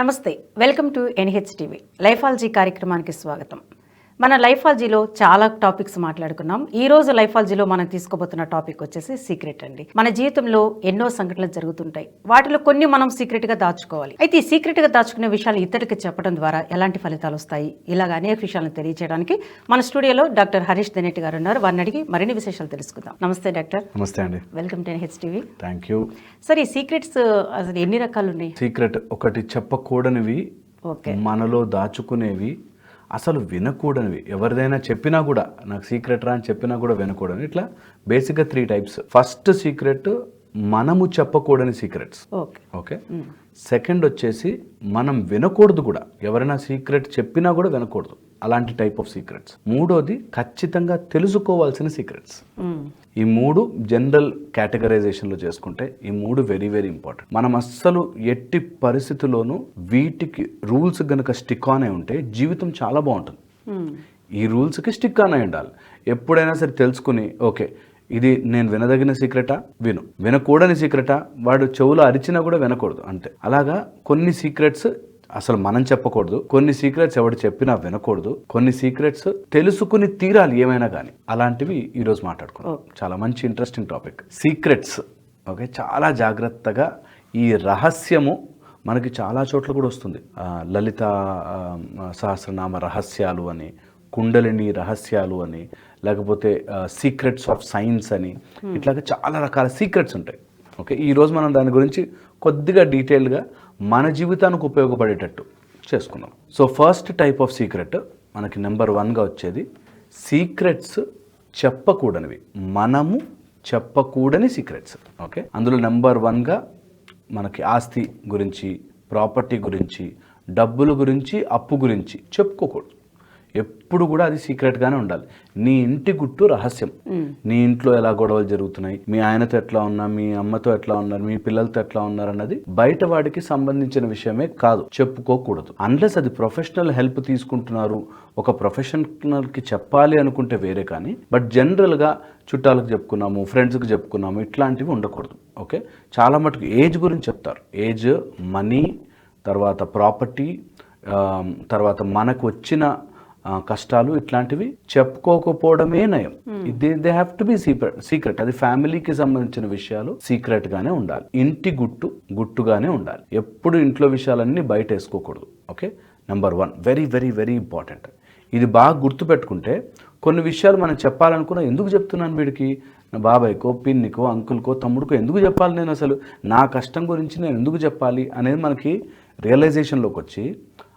నమస్తే welcome to NH TV. Lifeology కార్యక్రమానికి స్వాగతం. మన లైఫాలజీలో చాలా టాపిక్స్ మాట్లాడుకున్నాం. ఈ రోజు లైఫాలజీలో మనం తీసుకోబోతున్న టాపిక్ వచ్చేసి సీక్రెట్ అండి. మన జీవితంలో ఎన్నో సంఘటనలు జరుగుతుంటాయి. వాటిలో కొన్ని మనం సీక్రెట్గా దాచుకోవాలి. అయితే ఈ సీక్రెట్గా దాచుకునే విషయాలు ఇతరులకు చెప్పడం ద్వారా ఎలాంటి ఫలితాలు వస్తాయి? ఇలాగ అనేక విషయాలను తెలియజేయడానికి మన స్టూడియోలో డాక్టర్ హరీష్ దినేటి గారు ఉన్నారు. వారిని అడిగి మరిన్ని విశేషాలు తెలుసుకుందాం. నమస్తే డాక్టర్. నమస్తే అండి. Welcome to NH TV. Thank you. Sir ఈ సీక్రెట్స్ అసలు ఎన్ని రకాలు ఉన్నాయి? సీక్రెట్ ఒకటి చెప్పకూడనివి ఓకే. మనలో దాచుకునేవి అసలు వినకూడనివి. ఎవరిదైనా చెప్పినా కూడా నాకు సీక్రెట్ రా అని చెప్పినా కూడా వినకూడని ఇట్లా బేసిక్గా త్రీ టైప్స్ ఫస్ట్ సీక్రెట్ మనము చెప్పకూడని సీక్రెట్స్ ఓకే. ఓకే? సెకండ్ వచ్చేసి మనం వినకూడదు కూడా. ఎవరైనా సీక్రెట్ చెప్పినా కూడా వినకూడదు. అలాంటి టైప్ ఆఫ్ సీక్రెట్స్ మూడోది ఖచ్చితంగా తెలుసుకోవాల్సిన సీక్రెట్స్ ఈ మూడు జనరల్ కేటగరైజేషన్లో చేసుకుంటే ఈ మూడు వెరీ వెరీ ఇంపార్టెంట్ మనం అస్సలు ఎట్టి పరిస్థితుల్లోనూ వీటికి రూల్స్ గనక స్టిక్ ఆన్ అయి ఉంటే జీవితం చాలా బాగుంటుంది. ఈ రూల్స్కి స్టిక్ ఆన్ అయి ఉండాలి. ఎప్పుడైనా సరే తెలుసుకుని ఓకే ఇది నేను వినదగిన సీక్రెటా విను. వినకూడని సీక్రెటా వాడు చెవులో అరిచినా కూడా వినకూడదు. అంతే. అలాగా కొన్ని సీక్రెట్స్ అసలు మనం చెప్పకూడదు. కొన్ని సీక్రెట్స్ ఎవడు చెప్పినా వినకూడదు. కొన్ని సీక్రెట్స్ తెలుసుకుని తీరాలి ఏమైనా కానీ అలాంటివి ఈరోజు మాట్లాడుకున్నాం చాలా మంచి ఇంట్రెస్టింగ్ టాపిక్ సీక్రెట్స్ ఓకే చాలా జాగ్రత్తగా ఈ రహస్యము మనకి చాలా చోట్ల కూడా వస్తుంది. లలిత సహస్రనామ రహస్యాలు అని కుండలిని రహస్యాలు అని లేకపోతే సీక్రెట్స్ ఆఫ్ సైన్స్ అని ఇట్లాగా చాలా రకాల సీక్రెట్స్ ఉంటాయి. ఓకే ఈరోజు మనం దాని గురించి కొద్దిగా డీటెయిల్డ్గా మన జీవితానికి ఉపయోగపడేటట్టు చేసుకున్నాం. So first type of secret మనకి నెంబర్ వన్గా వచ్చేది సీక్రెట్స్ చెప్పకూడనివి. మనము చెప్పకూడని సీక్రెట్స్ ఓకే అందులో నెంబర్ వన్గా మనకి ఆస్తి గురించి ప్రాపర్టీ గురించి డబ్బుల గురించి అప్పు గురించి చెప్పుకోకూడదు. ఎప్పుడు కూడా అది సీక్రెట్గానే ఉండాలి. నీ ఇంటి గుట్టు రహస్యం. నీ ఇంట్లో ఎలా గొడవలు జరుగుతున్నాయి? మీ ఆయనతో ఎట్లా ఉన్నా మీ అమ్మతో ఎట్లా ఉన్నారు మీ పిల్లలతో ఎట్లా ఉన్నారు అన్నది బయట వాడికి సంబంధించిన విషయమే కాదు. చెప్పుకోకూడదు. అన్లెస్ అది ప్రొఫెషనల్ హెల్ప్ తీసుకుంటున్నారు. ఒక ప్రొఫెషనల్కి చెప్పాలి అనుకుంటే వేరే కానీ బట్ జనరల్గా చుట్టాలకు చెప్పుకున్నాము ఫ్రెండ్స్కి చెప్పుకున్నాము ఇట్లాంటివి ఉండకూడదు. ఓకే? చాలా మటుకు ఏజ్ గురించి చెప్తారు. ఏజ్ మనీ తర్వాత ప్రాపర్టీ తర్వాత మనకు వచ్చిన కష్టాలు ఇట్లాంటివి చెప్పుకోకపోవడమే నయం. They they have to be secret secret అది ఫ్యామిలీకి సంబంధించిన విషయాలు సీక్రెట్ గానే ఉండాలి. ఇంటి గుట్టు గుట్టుగానే ఉండాలి. ఎప్పుడు ఇంట్లో విషయాలన్నీ బయట వేసుకోకూడదు okay? Number one very very very important ఇది బాగా గుర్తుపెట్టుకుంటే కొన్ని విషయాలు మనం చెప్పాలనుకున్నా ఎందుకు చెప్తున్నాను వీడికి? నా బాబాయ్కో పిన్నికో అంకుల్కో తమ్ముడికో ఎందుకు చెప్పాలి నేను అసలు? నా కష్టం గురించి నేను ఎందుకు చెప్పాలి అనేది మనకి రియలైజేషన్లోకి వచ్చి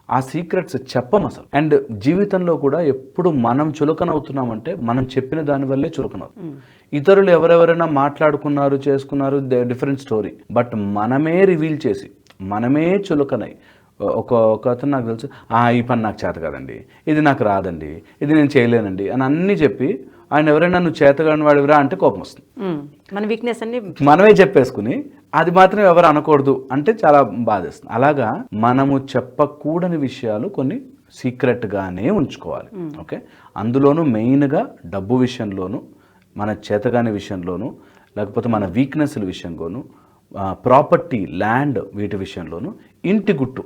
ఆ సీక్రెట్స్ చెప్పం అసలు. అండ్ జీవితంలో కూడా ఎప్పుడు మనం చులకన అవుతున్నామంటే మనం చెప్పిన దాని వల్లే చులకన అవుతాం ఇతరులు ఎవరెవరైనా మాట్లాడుకున్నారు చేసుకున్నారు డిఫరెంట్ స్టోరీ. బట్ మనమే రివీల్ చేసి మనమే చులకనై ఒక ఒక అతను నాకు తెలుసు "ఆ, ఈ పని నాకు చేత కాదండి. ఇది నాకు రాదండి. ఇది నేను చేయలేనండి. అని అన్నీ చెప్పి ఆయన ఎవరైనా నువ్వు చేతగాని వాడివిరా అంటే కోపం వస్తుంది. మన వీక్నెస్ అన్ని మనమే చెప్పేసుకుని అది మాత్రం ఎవరు అనకూడదు అంటే చాలా బాధేస్తుంది. అలాగా మనము చెప్పకూడని విషయాలు కొన్ని సీక్రెట్గానే ఉంచుకోవాలి. ఓకే? అందులోనూ మెయిన్గా డబ్బు విషయంలోను మన చేతగాని విషయంలోను లేకపోతే మన వీక్నెస్ల విషయంలోను ప్రాపర్టీ ల్యాండ్ వీటి విషయంలోను ఇంటి గుట్టు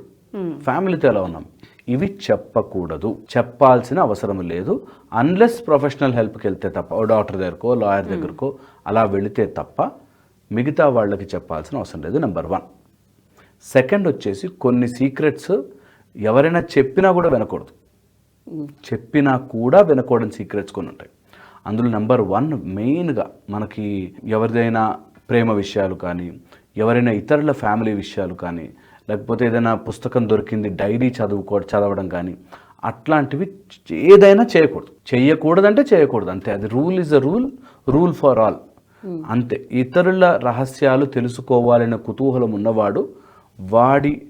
ఫ్యామిలీతో ఎలా ఉన్నాం? ఇవి చెప్పకూడదు. చెప్పాల్సిన అవసరం లేదు. అన్లెస్ ప్రొఫెషనల్ హెల్ప్కి వెళ్తే తప్ప డాక్టర్ దగ్గరకో లాయర్ దగ్గరకో అలా వెళితే తప్ప మిగతా వాళ్ళకి చెప్పాల్సిన అవసరం లేదు నెంబర్ వన్ సెకండ్ వచ్చేసి కొన్ని సీక్రెట్స్ ఎవరైనా చెప్పినా కూడా వినకూడదు. చెప్పినా కూడా వినకూడని సీక్రెట్స్ కొన్ని ఉంటాయి. అందులో నెంబర్ వన్ మెయిన్గా మనకి ఎవరిదైనా ప్రేమ విషయాలు కానీ ఎవరైనా ఇతరుల ఫ్యామిలీ విషయాలు కానీ లేకపోతే ఏదైనా పుస్తకం దొరికింది డైరీ చదువుకో చదవడం కానీ అట్లాంటివి ఏదైనా చేయకూడదు. చేయకూడదంటే చేయకూడదు. అంతే. అది rule is a rule rule for all. అంతే. ఇతరుల రహస్యాలు తెలుసుకోవాలనే కుతూహలం ఉన్నవాడు వాడి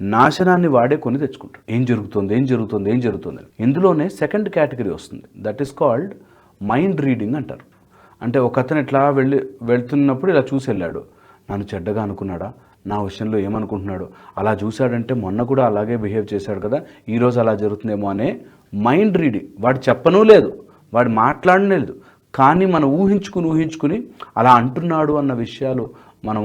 నాశనాన్ని వాడే కొని తెచ్చుకుంటాడు. ఏం జరుగుతుంది? ఏం జరుగుతుంది? ఏం జరుగుతుంది. ఇందులోనే సెకండ్ కేటగిరీ వస్తుంది. That is called mind reading అంటారు. అంటే ఒక అతను ఇట్లా వెళ్ళి వెళ్తున్నప్పుడు ఇలా చూసి వెళ్ళాడు. నన్ను చెడ్డగా అనుకున్నాడా? నా విషయంలో ఏమనుకుంటున్నాడు. అలా చూశాడంటే మొన్న కూడా అలాగే బిహేవ్ చేశాడు కదా. ఈరోజు అలా జరుగుతుందేమో అనే మైండ్ రీడింగ్ వాడు చెప్పనూ లేదు. వాడు మాట్లాడనే లేదు. కానీ మనం ఊహించుకుని ఊహించుకుని అలా అంటున్నాడు అన్న విషయాలు మనం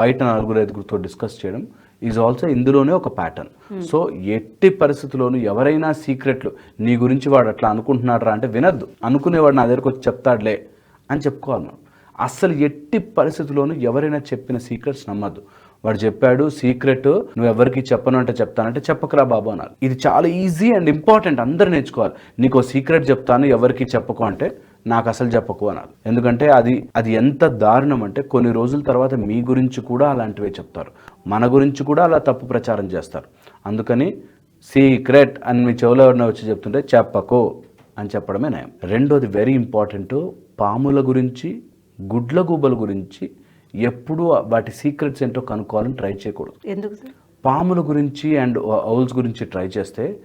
బయట నలుగురు ఐదుగురితో డిస్కస్ చేయడం ఈజ్ ఆల్సో ఇందులోనే ఒక ప్యాటర్న్ సో ఎట్టి పరిస్థితుల్లోనూ ఎవరైనా సీక్రెట్లు నీ గురించి వాడు అట్లా అనుకుంటున్నాడు అంటే వినద్దు. అనుకునేవాడు నా దగ్గరకు వచ్చి చెప్తాడులే అని చెప్పుకోవాలి మనం. అస్సలు ఎట్టి పరిస్థితుల్లోనూ ఎవరైనా చెప్పిన సీక్రెట్స్ నమ్మద్దు. వాడు చెప్పాడు సీక్రెట్ నువ్వు ఎవరికి చెప్పను అంటే చెప్తానంటే చెప్పకరా బాబు అన్నారు. ఇది చాలా ఈజీ అండ్ ఇంపార్టెంట్ అందరు నేర్చుకోవాలి. నీకు సీక్రెట్ చెప్తాను ఎవరికి చెప్పకు అంటే నాకు అసలు చెప్పకు అన్నారు. ఎందుకంటే అది అది ఎంత దారుణం అంటే కొన్ని రోజుల తర్వాత మీ గురించి కూడా అలాంటివే చెప్తారు. మన గురించి కూడా అలా తప్పు ప్రచారం చేస్తారు. అందుకని సీక్రెట్ అని మీ చెవులో ఎవరైనా వచ్చి చెప్తుంటే చెప్పకు అని చెప్పడమే నయం. రెండోది వెరీ ఇంపార్టెంట్ పాముల గురించి గుడ్ల గూబల గురించి ఎప్పుడూ వాటి సీక్రెట్స్ ఏంటో కనుక్కోవాలని ట్రై చేయకూడదు. ఎందుకు పాముల గురించి అండ్ ఔల్స్ గురించి ట్రై చేస్తే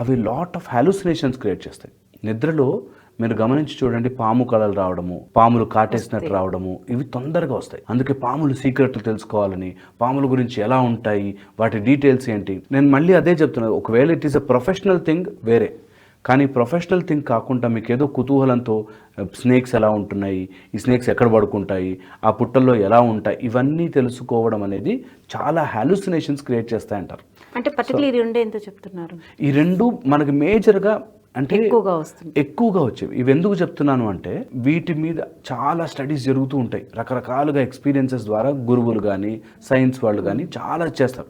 అవి లాట్ ఆఫ్ హాలుసినేషన్స్ క్రియేట్ చేస్తాయి. నిద్రలో మీరు గమనించి చూడండి పాము కళలు రావడము పాములు కాటేసినట్టు రావడము ఇవి తొందరగా వస్తాయి. అందుకే పాములు సీక్రెట్లు తెలుసుకోవాలని పాముల గురించి ఎలా ఉంటాయి వాటి డీటెయిల్స్ ఏంటి? నేను మళ్ళీ అదే చెప్తున్నాను ఒకవేళ it is a professional thing వేరే. కానీ ప్రొఫెషనల్ థింగ్ కాకుండా మీకు ఏదో కుతూహలంతో స్నేక్స్ ఎలా ఉంటున్నాయి? ఈ స్నేక్స్ ఎక్కడ పడుకుంటాయి? ఆ పుట్టల్లో ఎలా ఉంటాయి? ఇవన్నీ తెలుసుకోవడం అనేది చాలా హాలుసినేషన్స్ క్రియేట్ చేస్తాయంటారు. అంటే పర్టికులర్ ఈ రెండే ఎంతో చెప్తున్నారు? ఈ రెండు మనకి మేజర్గా అంటే ఎక్కువగా వస్తుంది. ఎక్కువగా వచ్చేవి. ఇవి ఎందుకు చెప్తున్నాను అంటే వీటి మీద చాలా స్టడీస్ జరుగుతూ ఉంటాయి. రకరకాలుగా ఎక్స్పీరియన్సెస్ ద్వారా గురువులు కానీ సైన్స్ వాళ్ళు కానీ చాలా చేస్తారు.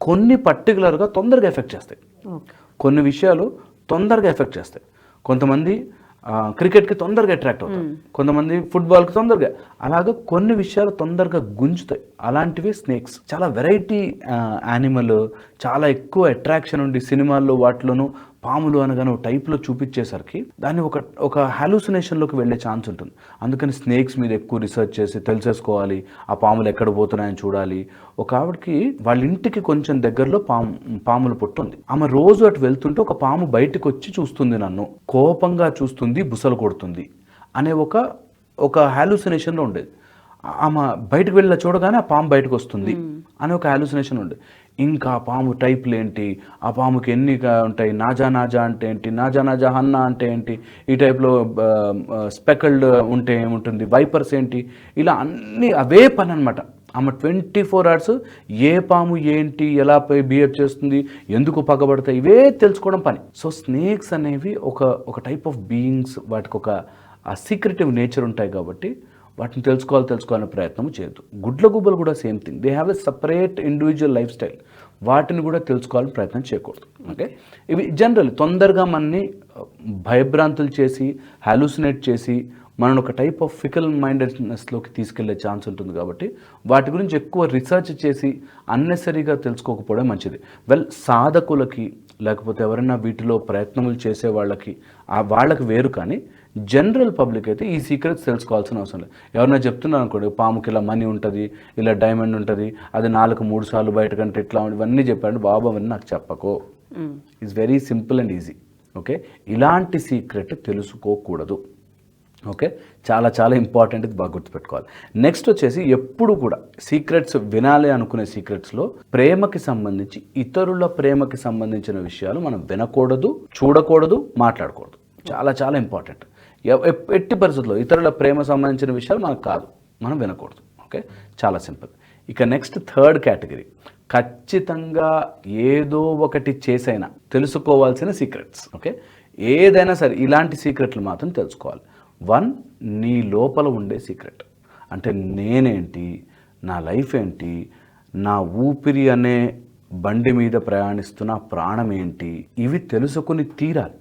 కొన్ని పర్టికులర్గా తొందరగా ఎఫెక్ట్ చేస్తాయి. కొన్ని విషయాలు తొందరగా ఎఫెక్ట్ చేస్తాయి. కొంతమంది క్రికెట్కి తొందరగా అట్రాక్ట్ అవుతారు. కొంతమంది ఫుట్బాల్కి తొందరగా. అలాగా కొన్ని విషయాలు తొందరగా గుంజుతాయి. అలాంటివి స్నేక్స్ చాలా వెరైటీ యానిమల్ చాలా ఎక్కువ అట్రాక్షన్ ఉండి సినిమాల్లో వాటిలోనూ పాములు అనగానే టైప్లో చూపించేసరికి దాన్ని ఒక ఒక హాలుసినేషన్లోకి వెళ్ళే ఛాన్స్ ఉంటుంది. అందుకని స్నేక్స్ మీద ఎక్కువ రీసెర్చ్ చేసి తెలిసేసుకోవాలి ఆ పాములు ఎక్కడ పోతున్నాయని చూడాలి. ఒక ఆవిడకి వాళ్ళ ఇంటికి కొంచెం దగ్గరలో పాము పాములు పుట్టుంది ఆమె రోజు అటు వెళ్తుంటే ఒక పాము బయటకు వచ్చి చూస్తుంది నన్ను. కోపంగా చూస్తుంది బుసలు కొడుతుంది అనే ఒక ఒక హాలుసినేషన్లో ఉండేది. ఆమె బయటకు వెళ్ళి చూడగానే ఆ పాము బయటకు వస్తుంది అనే ఒక హాలుసినేషన్ ఉంది ఇంకా పాము టైప్లు ఏంటి? ఆ పాముకి ఎన్ని ఉంటాయి? నాజా నాజా అంటే ఏంటి? నాజా నాజా హన్నా అంటే ఏంటి? ఈ టైప్లో స్పెకల్డ్ ఉంటే ఏముంటుంది? వైపర్స్ ఏంటి? ఇలా అన్ని అవే పని అనమాట ఆమె ట్వంటీ ఫోర్ అవర్స్ ఏ పాము ఏంటి? ఎలా బిహేవ్ చేస్తుంది? ఎందుకు పగబడతాయి? ఇవే తెలుసుకోవడం పని. సో స్నేక్స్ అనేవి ఒక ఒక టైప్ ఆఫ్ బీయింగ్స్ వాటికి ఒక ఆ సీక్రెటివ్ నేచర్ ఉంటాయి కాబట్టి వాటిని తెలుసుకోవాలి తెలుసుకోవాలనే ప్రయత్నం చేయొద్దు. గుడ్ల గుబ్బలు కూడా same thing. They have a separate individual lifestyle వాటిని కూడా తెలుసుకోవాలని ప్రయత్నం చేయకూడదు. ఓకే ఇవి జనరల్ తొందరగా మనని uh, భయభ్రాంతులు చేసి హాలుసినేట్ చేసి మనని ఒక టైప్ ఆఫ్ ఫికల్ మైండెడ్నెస్లోకి తీసుకెళ్ళే ఛాన్స్ ఉంటుంది కాబట్టి వాటి గురించి ఎక్కువ రీసెర్చ్ చేసి అన్నెసరీగా తెలుసుకోకపోవడం మంచిది. వెల్ సాధకులకి లేకపోతే ఎవరైనా వీటిలో ప్రయత్నములు చేసే వాళ్ళకి ఆ వాళ్ళకి వేరు కానీ జనరల్ పబ్లిక్ అయితే ఈ సీక్రెట్స్ తెలుసుకోవాల్సిన అవసరం లేదు. ఎవరైనా చెప్తున్నారు అనుకోండి పాముకి ఇలా మనీ ఉంటుంది ఇలా డైమండ్ ఉంటుంది అది నాలుగు మూడు సార్లు బయట కంటే ఇట్లా ఇవన్నీ చెప్పాడు బాబు అవన్నీ నాకు చెప్పకో. It's very simple and easy okay ఇలాంటి సీక్రెట్ తెలుసుకోకూడదు. ఓకే చాలా చాలా ఇంపార్టెంట్ ఇది బాగా గుర్తుపెట్టుకోవాలి. నెక్స్ట్ వచ్చేసి ఎప్పుడు కూడా సీక్రెట్స్ వినాలి అనుకునే సీక్రెట్స్లో ప్రేమకి సంబంధించి ఇతరుల ప్రేమకి సంబంధించిన విషయాలు మనం వినకూడదు చూడకూడదు మాట్లాడకూడదు. చాలా చాలా ఇంపార్టెంట్ ఎట్టి పరిస్థితుల్లో ఇతరుల ప్రేమ సంబంధించిన విషయాలు మనకు కాదు. మనం వినకూడదు. ఓకే? చాలా సింపుల్. ఇక నెక్స్ట్ థర్డ్ కేటగిరీ. ఖచ్చితంగా ఏదో ఒకటి చేసైనా తెలుసుకోవాల్సిన సీక్రెట్స్. ఓకే? ఏదైనా సరే ఇలాంటి సీక్రెట్లు మాత్రం తెలుసుకోవాలి. వన్ నీ లోపల ఉండే సీక్రెట్. అంటే నేనేంటి? నా లైఫ్ ఏంటి? నా ఊపిరి అనే బండి మీద ప్రయాణిస్తున్న ప్రాణం ఏంటి? ఇవి తెలుసుకుని తీరాలి.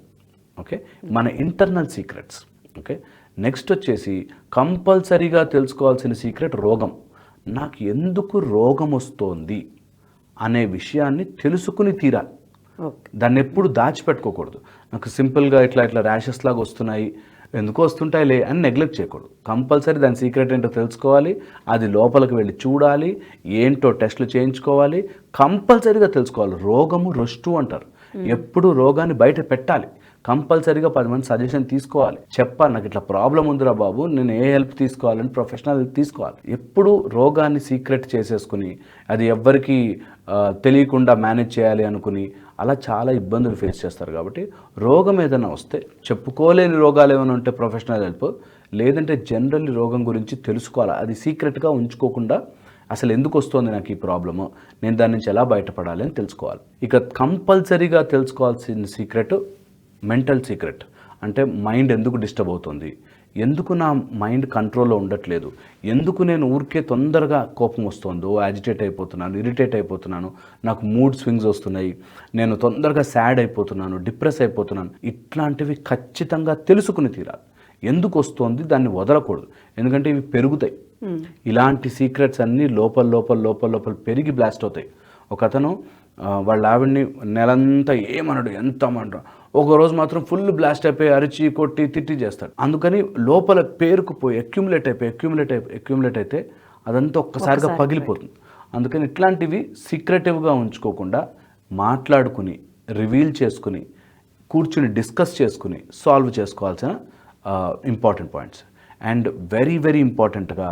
ఓకే? మన ఇంటర్నల్ సీక్రెట్స్. ఓకే నెక్స్ట్ వచ్చేసి కంపల్సరీగా తెలుసుకోవాల్సిన సీక్రెట్ రోగం. నాకు ఎందుకు రోగం వస్తోంది అనే విషయాన్ని తెలుసుకుని తీరాలి. దాన్ని ఎప్పుడు దాచిపెట్టుకోకూడదు. నాకు సింపుల్గా ఇట్లా ఇట్లా ర్యాషెస్ లాగా వస్తున్నాయి ఎందుకో వస్తుంటాయిలే అని నెగ్లెక్ట్ చేయకూడదు. కంపల్సరీ దాని సీక్రెట్ ఏంటో తెలుసుకోవాలి అది లోపలికి వెళ్ళి చూడాలి ఏంటో టెస్టులు చేయించుకోవాలి. కంపల్సరీగా తెలుసుకోవాలి. రోగము రొస్టు అంటారు. ఎప్పుడు రోగాన్ని బయట పెట్టాలి. కంపల్సరీగా పది మంది సజెషన్ తీసుకోవాలి. చెప్పాలి నాకు ఇట్లా ప్రాబ్లం ఉందిరా బాబు నేను ఏ హెల్ప్ తీసుకోవాలని ప్రొఫెషనల్ హెల్ప్ తీసుకోవాలి. ఎప్పుడు రోగాన్ని సీక్రెట్ చేసేసుకుని అది ఎవ్వరికి తెలియకుండా మేనేజ్ చేయాలి అనుకుని అలా చాలా ఇబ్బందులు ఫేస్ చేస్తారు కాబట్టి రోగం ఏదైనా వస్తే చెప్పుకోలేని రోగాలు ఏమైనా ఉంటే ప్రొఫెషనల్ హెల్ప్ లేదంటే జనరల్లీ రోగం గురించి తెలుసుకోవాలి. అది సీక్రెట్గా ఉంచుకోకుండా అసలు ఎందుకు వస్తుంది నాకు ఈ ప్రాబ్లము నేను దాని నుంచి ఎలా బయటపడాలి అని తెలుసుకోవాలి. ఇక కంపల్సరీగా తెలుసుకోవాల్సిన సీక్రెట్ మెంటల్ సీక్రెట్. అంటే మైండ్ ఎందుకు డిస్టర్బ్ అవుతుంది? ఎందుకు నా మైండ్ కంట్రోల్లో ఉండట్లేదు? ఎందుకు నేను ఊరికే తొందరగా కోపం వస్తుందో యాజిటేట్ అయిపోతున్నాను ఇరిటేట్ అయిపోతున్నాను నాకు మూడ్ స్వింగ్స్ వస్తున్నాయి నేను తొందరగా సాడ్ అయిపోతున్నాను డిప్రెస్ అయిపోతున్నాను ఇట్లాంటివి ఖచ్చితంగా తెలుసుకుని తీరాలి. ఎందుకు వస్తుంది దాన్ని వదలకూడదు. ఎందుకంటే ఇవి పెరుగుతాయి. ఇలాంటి సీక్రెట్స్ అన్నీ లోపల లోపల లోపల లోపల పెరిగి బ్లాస్ట్ అవుతాయి. ఒక అతను వాళ్ళ ఆవిడ్ని నెలంతా ఏమనడు ఎంత అమంటాడు ఒక రోజు మాత్రం ఫుల్ బ్లాస్ట్ అయిపోయి అరిచి కొట్టి తిట్టి చేస్తాడు. అందుకని లోపల పేరుకుపోయి అక్యుములేట్ అయిపోయి అక్యుములేట్ అయిపోయి అక్యుములేట్ అయితే అదంతా ఒక్కసారిగా పగిలిపోతుంది. అందుకని ఇట్లాంటివి సీక్రెటివ్గా ఉంచుకోకుండా మాట్లాడుకుని రివీల్ చేసుకుని కూర్చుని డిస్కస్ చేసుకుని సాల్వ్ చేసుకోవాల్సిన important points and very very ఇంపార్టెంట్గా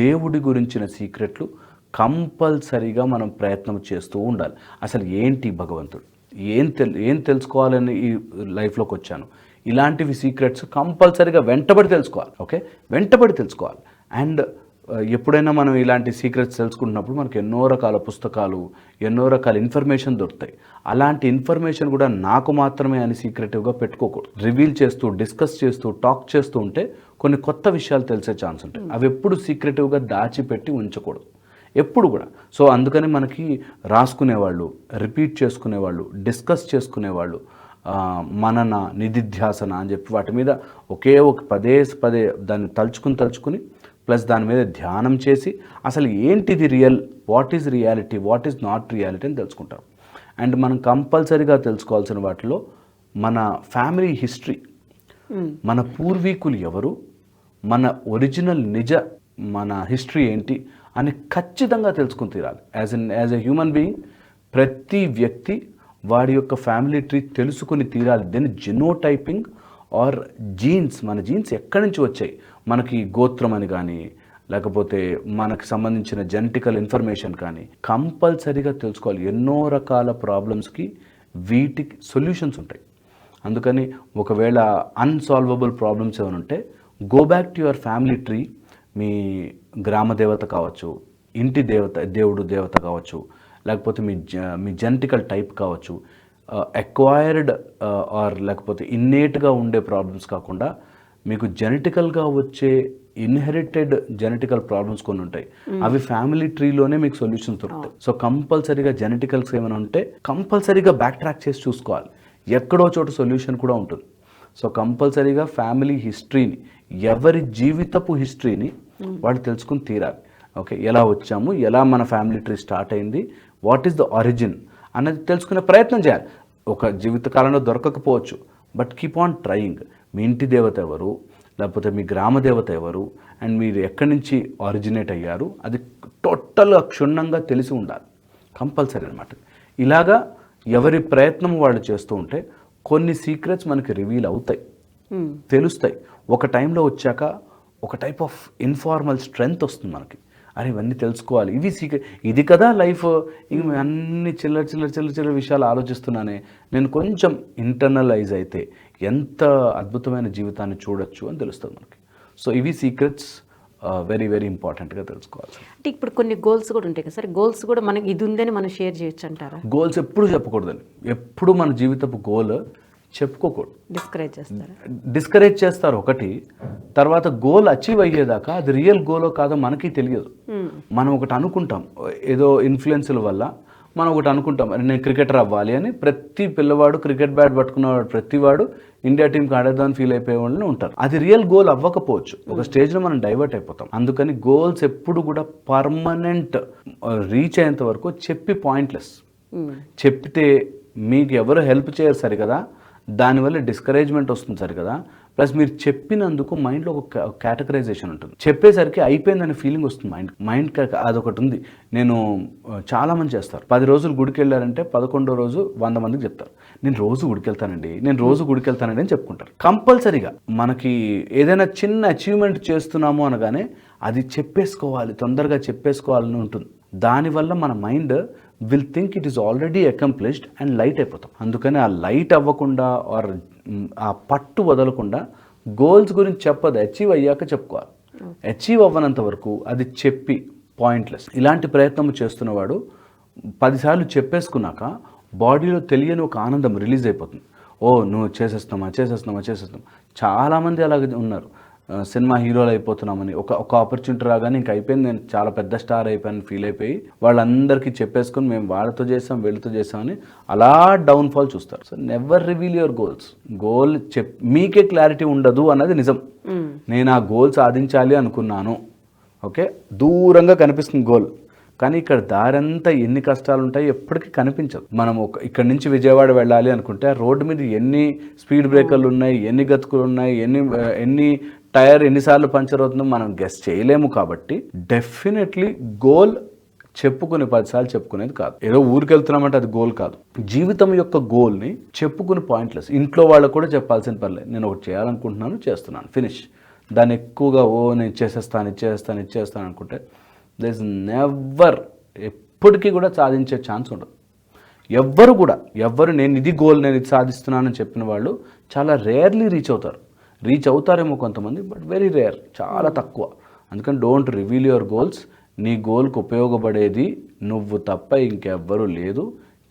దేవుడి గురించిన సీక్రెట్లు కంపల్సరీగా మనం ప్రయత్నం చేస్తూ ఉండాలి. అసలు ఏంటి భగవంతుడు? ఏం తెల్ ఏం తెలుసుకోవాలని ఈ లైఫ్లోకి వచ్చాను? ఇలాంటివి సీక్రెట్స్ కంపల్సరీగా వెంటబడి తెలుసుకోవాలి ఓకే? వెంటబడి తెలుసుకోవాలి. అండ్ ఎప్పుడైనా మనం ఇలాంటి సీక్రెట్స్ తెలుసుకుంటున్నప్పుడు మనకు ఎన్నో రకాల పుస్తకాలు ఎన్నో రకాల ఇన్ఫర్మేషన్ దొరుకుతాయి. అలాంటి ఇన్ఫర్మేషన్ కూడా నాకు మాత్రమే అని సీక్రెటివ్గా పెట్టుకోకూడదు. రివీల్ చేస్తూ డిస్కస్ చేస్తూ టాక్ చేస్తూ ఉంటే కొన్ని కొత్త విషయాలు తెలిసే ఛాన్స్ ఉంటాయి. అవి ఎప్పుడు సీక్రెటివ్గా దాచిపెట్టి ఉంచకూడదు. ఎప్పుడు కూడా. సో అందుకని మనకి రాసుకునేవాళ్ళు రిపీట్ చేసుకునేవాళ్ళు డిస్కస్ చేసుకునేవాళ్ళు మనన నిధిధ్యాసన అని చెప్పి వాటి మీద ఒకే ఒక పదే పదే దాన్ని తలుచుకుని తలుచుకుని ప్లస్ దాని మీద ధ్యానం చేసి అసలు ఏంటిది real? What is reality? What is not reality అని తెలుసుకుంటారు అండ్ మనం కంపల్సరీగా తెలుసుకోవాల్సిన వాటిలో మన ఫ్యామిలీ హిస్టరీ. మన పూర్వీకులు ఎవరు? మన ఒరిజినల్ నిజ మన హిస్టరీ ఏంటి? అని ఖచ్చితంగా తెలుసుకుని తీరాలి. As an as a human being ప్రతి వ్యక్తి వాడి యొక్క ఫ్యామిలీ ట్రీ తెలుసుకుని తీరాలి. దెన్ జెనోటైపింగ్ ఆర్ జీన్స్ మన జీన్స్ ఎక్కడి నుంచి వచ్చాయి? మనకి గోత్రం అని కానీ లేకపోతే మనకు సంబంధించిన జెనటికల్ ఇన్ఫర్మేషన్ కానీ కంపల్సరీగా తెలుసుకోవాలి. ఎన్నో రకాల ప్రాబ్లమ్స్కి వీటికి సొల్యూషన్స్ ఉంటాయి. అందుకని ఒకవేళ అన్సాల్వబుల్ ప్రాబ్లమ్స్ ఏమైనా ఉంటే go back to your family tree మీ గ్రామ దేవత కావచ్చు ఇంటి దేవత దేవుడు దేవత కావచ్చు లేకపోతే మీ జ మీ జెనటికల్ టైప్ కావచ్చు అక్వైర్డ్ ఆర్ లేకపోతే ఇన్నేట్గా ఉండే ప్రాబ్లమ్స్ కాకుండా మీకు జెనటికల్గా వచ్చే ఇన్హెరిటెడ్ జెనటికల్ ప్రాబ్లమ్స్ కొన్ని ఉంటాయి. అవి ఫ్యామిలీ ట్రీలోనే మీకు సొల్యూషన్స్ దొరుకుతాయి. సో కంపల్సరీగా జెనటికల్స్ ఏమైనా ఉంటే కంపల్సరీగా బ్యాక్ ట్రాక్ చేసి చూసుకోవాలి. ఎక్కడో చోట సొల్యూషన్ కూడా ఉంటుంది. సో కంపల్సరీగా ఫ్యామిలీ హిస్టరీని ఎవరి జీవితపు హిస్టరీని వాళ్ళు తెలుసుకుని తీరాలి. ఓకే ఎలా వచ్చాము ఎలా మన ఫ్యామిలీ ట్రీ స్టార్ట్ అయింది వాట్ ఈస్ ద ఆరిజిన్ అన్నది తెలుసుకునే ప్రయత్నం చేయాలి. ఒక జీవితకాలంలో దొరకకపోవచ్చు బట్ కీప్ ఆన్ ట్రయింగ్ మీ ఇంటి దేవత ఎవరు లేకపోతే మీ గ్రామ దేవత ఎవరు అండ్ మీరు ఎక్కడి నుంచి ఆరిజినేట్ అయ్యారు అది టోటల్గా క్షుణ్ణంగా తెలిసి ఉండాలి. కంపల్సరీ అనమాట ఇలాగా ఎవరి ప్రయత్నం వాళ్ళు చేస్తూ ఉంటే కొన్ని సీక్రెట్స్ మనకి రివీల్ అవుతాయి. తెలుస్తాయి. ఒక టైంలో వచ్చాక ఒక టైప్ ఆఫ్ ఇన్ఫార్మల్ స్ట్రెంగ్త్ వస్తుంది మనకి. అరే ఇవన్నీ తెలుసుకోవాలి. ఇవి సీక్రెట్ ఇది కదా లైఫ్. ఇంక అన్ని చిల్లర చిల్లర చిల్లర చిల్లర విషయాలు ఆలోచిస్తున్నానే. నేను కొంచెం ఇంటర్నలైజ్ అయితే ఎంత అద్భుతమైన జీవితాన్ని చూడొచ్చు అని తెలుస్తుంది మనకి. సో ఇవి సీక్రెట్స్ వెరీ వెరీ ఇంపార్టెంట్గా తెలుసుకోవాలి. అంటే ఇప్పుడు కొన్ని గోల్స్ కూడా ఉంటాయి కదా సార్. గోల్స్ కూడా మనకి ఇది ఉందని మనం షేర్ చేయొచ్చు అంటారా? గోల్స్ ఎప్పుడు చెప్పకూడదండి. ఎప్పుడు మన జీవితపు గోల్ చెప్పుకోకూడదు. డిస్కరేజ్ చేస్తారా? డిస్కరేజ్ చేస్తారు ఒకటి తర్వాత గోల్ అచీవ్ అయ్యేదాకా అది రియల్ గోలో కాదో మనకి తెలియదు. మనం ఒకటి అనుకుంటాం ఏదో ఇన్ఫ్లుయెన్స్ల వల్ల మనం ఒకటి అనుకుంటాం "అరే, నేను క్రికెటర్ అవ్వాలి అని ప్రతి పిల్లవాడు క్రికెట్ బ్యాట్ పట్టుకున్నవాడు ప్రతివాడు ఇండియా టీంకి ఆడేద్దామని ఫీల్ అయిపోయే వాళ్ళు ఉంటారు. అది రియల్ గోల్ అవ్వకపోవచ్చు. ఒక స్టేజ్లో మనం డైవర్ట్ అయిపోతాం. అందుకని గోల్స్ ఎప్పుడు కూడా పర్మనెంట్ రీచ్ అయ్యేంత వరకు చెప్పి పాయింట్లెస్ చెప్తే మీకు ఎవరు హెల్ప్ చేయరు సరి కదా దానివల్ల డిస్కరేజ్మెంట్ వస్తుంది సరి కదా. ప్లస్ మీరు చెప్పినందుకు మైండ్లో ఒక కేటగరైజేషన్ ఉంటుంది. చెప్పేసరికి అయిపోయిందనే ఫీలింగ్ వస్తుంది మైండ్ మైండ్ అదొకటి ఉంది. నేను చాలామంది చాలా మంది చేస్తారు. పది రోజులు గుడికి వెళ్ళారంటే పదకొండో రోజు వంద మందికి చెప్తారు. నేను రోజు గుడికెళ్తానండి నేను రోజు గుడికెళ్తానండి అని చెప్పుకుంటారు. కంపల్సరీగా మనకి ఏదైనా చిన్న అచీవ్మెంట్ చేస్తున్నాము అనగానే అది చెప్పేసుకోవాలి తొందరగా చెప్పేసుకోవాలని ఉంటుంది. దానివల్ల మన mind will think it is already accomplished and light అయిపోతాం. అందుకని ఆ లైట్ అవ్వకుండా ఆర్ ఆ పట్టు వదలకుండా గోల్స్ గురించి చెప్పదు అచీవ్ అయ్యాక చెప్పుకోవాలి. అచీవ్ అవ్వనంత వరకు అది చెప్పి పాయింట్లెస్ ఇలాంటి ప్రయత్నం చేస్తున్నవాడు పదిసార్లు చెప్పేసుకున్నాక బాడీలో తెలియని ఒక ఆనందం రిలీజ్ అయిపోతుంది. ఓ నువ్వు చేసేస్తామా చేసేస్తున్నామా చేసేస్తాం చాలామంది అలాగే ఉన్నారు. సినిమా హీరోలు అయిపోతున్నామని. ఒక ఒక ఆపర్చునిటీ రాగానే ఇంక అయిపోయింది. నేను చాలా పెద్ద స్టార్ అయిపోయాను ఫీల్ అయిపోయి. వాళ్ళందరికీ చెప్పేసుకొని మేము వాళ్ళతో చేసాం వీళ్ళతో చేసామని అలా డౌన్ఫాల్ చూస్తారు. So never reveal your goals goal చెప్ మీకే క్లారిటీ ఉండదు అన్నది నిజం. నేను ఆ గోల్ సాధించాలి అనుకున్నాను. ఓకే దూరంగా కనిపిస్తుంది గోల్ కానీ ఇక్కడ దారంతా ఎన్ని కష్టాలు ఉంటాయి ఎప్పటికీ కనిపించదు. మనం ఒక ఇక్కడ నుంచి విజయవాడ వెళ్ళాలి అనుకుంటే ఆ రోడ్డు మీద ఎన్ని స్పీడ్ బ్రేకర్లు ఉన్నాయి ఎన్ని గతుకులు ఉన్నాయి ఎన్ని ఎన్ని టైర్ ఎన్నిసార్లు పంచర్ అవుతుందో మనం గెస్ చేయలేము కాబట్టి డెఫినెట్లీ గోల్ చెప్పుకుని పదిసార్లు చెప్పుకునేది కాదు. ఏదో ఊరికి వెళ్తున్నామంటే అది గోల్ కాదు. జీవితం యొక్క గోల్ని చెప్పుకుని పాయింట్లెస్. ఇంట్లో వాళ్ళకు కూడా చెప్పాల్సిన పర్లేదు నేను ఒకటి చేయాలనుకుంటున్నాను చేస్తున్నాను. ఫినిష్. దాన్ని ఎక్కువగా ఓ నేను చేసేస్తాను ఇచ్చేస్తాను ఇచ్చేస్తాను అనుకుంటే దర్ ఇస్ నెవర్ ఎప్పటికీ కూడా సాధించే ఛాన్స్ ఉండదు. ఎవ్వరు కూడా ఎవ్వరు నేను ఇది గోల్ నేను ఇది సాధిస్తున్నానని చెప్పిన వాళ్ళు చాలా రేర్లీ రీచ్ అవుతారు. రీచ్ అవుతారేమో కొంతమంది బట్ వెరీ రేర్ చాలా తక్కువ. అందుకని డోంట్ రివీల్ యువర్ గోల్స్. నీ గోల్కి ఉపయోగపడేది నువ్వు తప్ప ఇంకెవ్వరూ లేదు.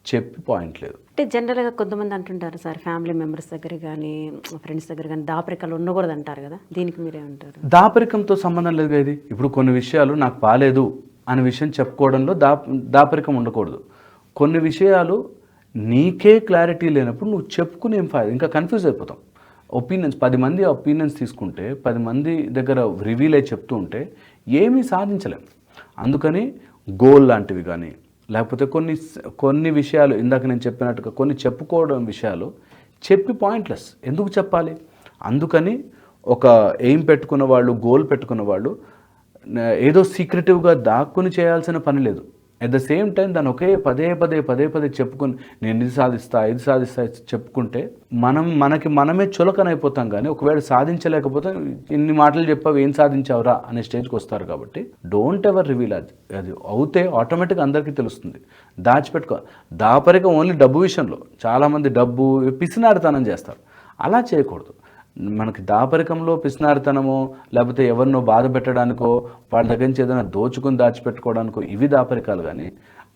చెప్పి పాయింట్ లేదు. అంటే జనరల్గా కొంతమంది అంటుంటారు సార్ ఫ్యామిలీ మెంబర్స్ దగ్గర కానీ ఫ్రెండ్స్ దగ్గర కానీ దాపరికాలు ఉండకూడదు అంటారు కదా. దీనికి మీరేమంటారు దాపరికంతో సంబంధం లేదు కదా ఇది. ఇప్పుడు కొన్ని విషయాలు నాకు బాలేదు అనే విషయం చెప్పుకోవడంలో దా దాపరికం ఉండకూడదు. కొన్ని విషయాలు నీకే క్లారిటీ లేనప్పుడు నువ్వు చెప్పుకుని ఏం ఫాయిదా ఇంకా కన్ఫ్యూజ్ అయిపోతాం. ఒపీనియన్స్ పది మంది ఒపీనియన్స్ తీసుకుంటే పది మంది దగ్గర రివీల్ అయి చెప్తూ ఉంటే ఏమీ సాధించలేం. అందుకని గోల్ లాంటివి కానీ లేకపోతే కొన్ని కొన్ని విషయాలు ఇందాక నేను చెప్పినట్టుగా కొన్ని చెప్పుకోవడం విషయాలు చెప్పి పాయింట్లెస్ ఎందుకు చెప్పాలి? అందుకని ఒక ఎయిమ్ పెట్టుకున్న వాళ్ళు గోల్ పెట్టుకున్న వాళ్ళు ఏదో సీక్రెటివ్గా దాక్కుని చేయాల్సిన పని లేదు. అట్ ద సేమ్ టైం దాన్ని ఒకే పదే పదే పదే పదే చెప్పుకొని నేను ఇది సాధిస్తా ఇది సాధిస్తా చెప్పుకుంటే మనం మనకి మనమే చులకనైపోతాం కానీ ఒకవేళ సాధించలేకపోతే ఇన్ని మాటలు చెప్పావు ఏం సాధించావురా అనే స్టేజ్కి వస్తారు కాబట్టి డోంట్ ఎవర్ రివీల్ అది. అది అవుతే ఆటోమేటిక్గా అందరికీ తెలుస్తుంది. దాచిపెట్టుకో. దాపరిక ఓన్లీ డబ్బు విషయంలో. చాలామంది డబ్బు పిసినారితనం చేస్తారు. అలా చేయకూడదు. మనకి దాపరికంలో పిసినారితనము లేకపోతే ఎవరినో బాధ పెట్టడానికో వాళ్ళ దగ్గర నుంచి ఏదైనా దోచుకుని దాచిపెట్టుకోవడానికో ఇవి దాపరికాలు కానీ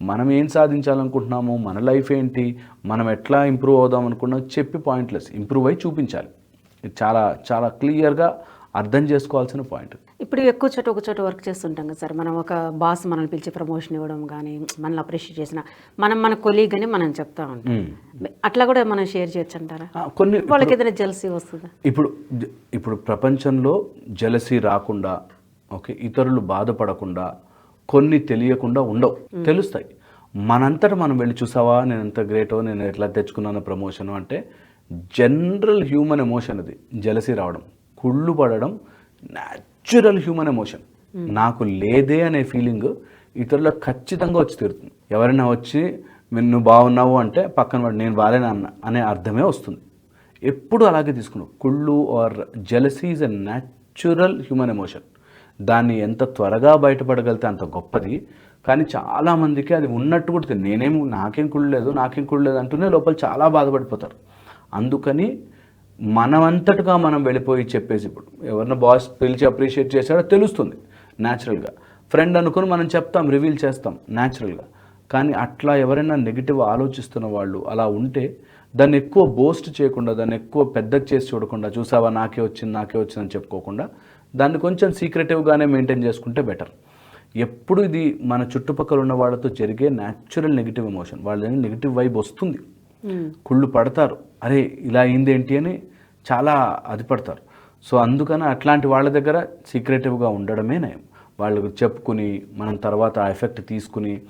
మనం ఏం సాధించాలనుకుంటున్నాము మన లైఫ్ ఏంటి మనం ఎట్లా ఇంప్రూవ్ అవుదాం అనుకున్నా చెప్పి పాయింట్లెస్ ఇంప్రూవ్ అయి చూపించాలి. చాలా చాలా క్లియర్గా అర్థం చేసుకోవాల్సిన పాయింట్ ఇప్పుడు ఎక్కువ చోట ఒక చోట వర్క్ చేస్తుంటాం కదా సార్. మనం ఒక బాస్ మనల్ని పిలిచి ప్రమోషన్ ఇవ్వడం కానీ మనల్ని అప్రిషియేట్ చేసిన మనం మన కొలీగ్ అని మనం చెప్తా ఉంటాం. అట్లా కూడా మనం షేర్ చేయొచ్చు అంటారా? కొన్ని వాళ్ళకి ఏదైనా జెల్సీ వస్తుందా? ఇప్పుడు ఇప్పుడు ప్రపంచంలో జలసి రాకుండా ఓకే ఇతరులు బాధపడకుండా కొన్ని తెలియకుండా ఉండవు. తెలుస్తాయి. మనంతట మనం వెళ్ళి చూసావా నేను ఎంత గ్రేటో నేను ఎట్లా తెచ్చుకున్నాను ప్రమోషన్ అంటే జనరల్ హ్యూమన్ ఎమోషన్ అది జలసి రావడం. కుళ్ళు పడడం న్యాచురల్ హ్యూమన్ ఎమోషన్ నాకు లేదే అనే ఫీలింగ్ ఇతరులకు ఖచ్చితంగా వచ్చి తీరుతుంది. ఎవరైనా వచ్చి "మీరు నువ్వు బాగున్నావు అంటే పక్కన వాడు నేను బాగాలేనా అన్న అనే అర్థమే వస్తుంది. ఎప్పుడు అలాగే తీసుకున్నావు. కుళ్ళు or jealousy is a natural human emotion దాన్ని ఎంత త్వరగా బయటపడగలితే అంత గొప్పది. కానీ చాలామందికి అది ఉన్నట్టు కూడా. నేనేం నాకేం కుళ్ళు లేదు నాకేం కుళ్ళు లేదు అంటూనే లోపల చాలా బాధపడిపోతారు. అందుకని మనమంతటగా మనం వెళ్ళిపోయి చెప్పేసి ఇప్పుడు ఎవరిన బాస్ పిలిచి అప్రిషియేట్ చేశాడో తెలుస్తుంది న్యాచురల్గా ఫ్రెండ్ అనుకుని మనం చెప్తాం రివీల్ చేస్తాం న్యాచురల్గా కానీ అట్లా ఎవరైనా నెగిటివ్ ఆలోచిస్తున్న వాళ్ళు అలా ఉంటే దాన్ని ఎక్కువ బోస్ట్ చేయకుండా దాన్ని ఎక్కువ పెద్దగా చేసి చూడకుండా చూసావా నాకే వచ్చింది నాకే వచ్చిందని చెప్పుకోకుండా దాన్ని కొంచెం సీక్రెటివ్గానే మెయింటైన్ చేసుకుంటే బెటర్ ఎప్పుడు ఇది మన చుట్టుపక్కల ఉన్న వాళ్ళతో జరిగే న్యాచురల్ నెగిటివ్ ఎమోషన్ వాళ్ళ నెగిటివ్ వైబ్ వస్తుంది. కుళ్ళు పడతారు. అరే ఇలా అయింది ఏంటి అని చాలా అదిపడతారు. సో అందుకని అట్లాంటి వాళ్ళ దగ్గర సీక్రెటివ్గా ఉండడమే నయం. వాళ్ళకు చెప్పుకుని మనం తర్వాత ఆ ఎఫెక్ట్ తీసుకుని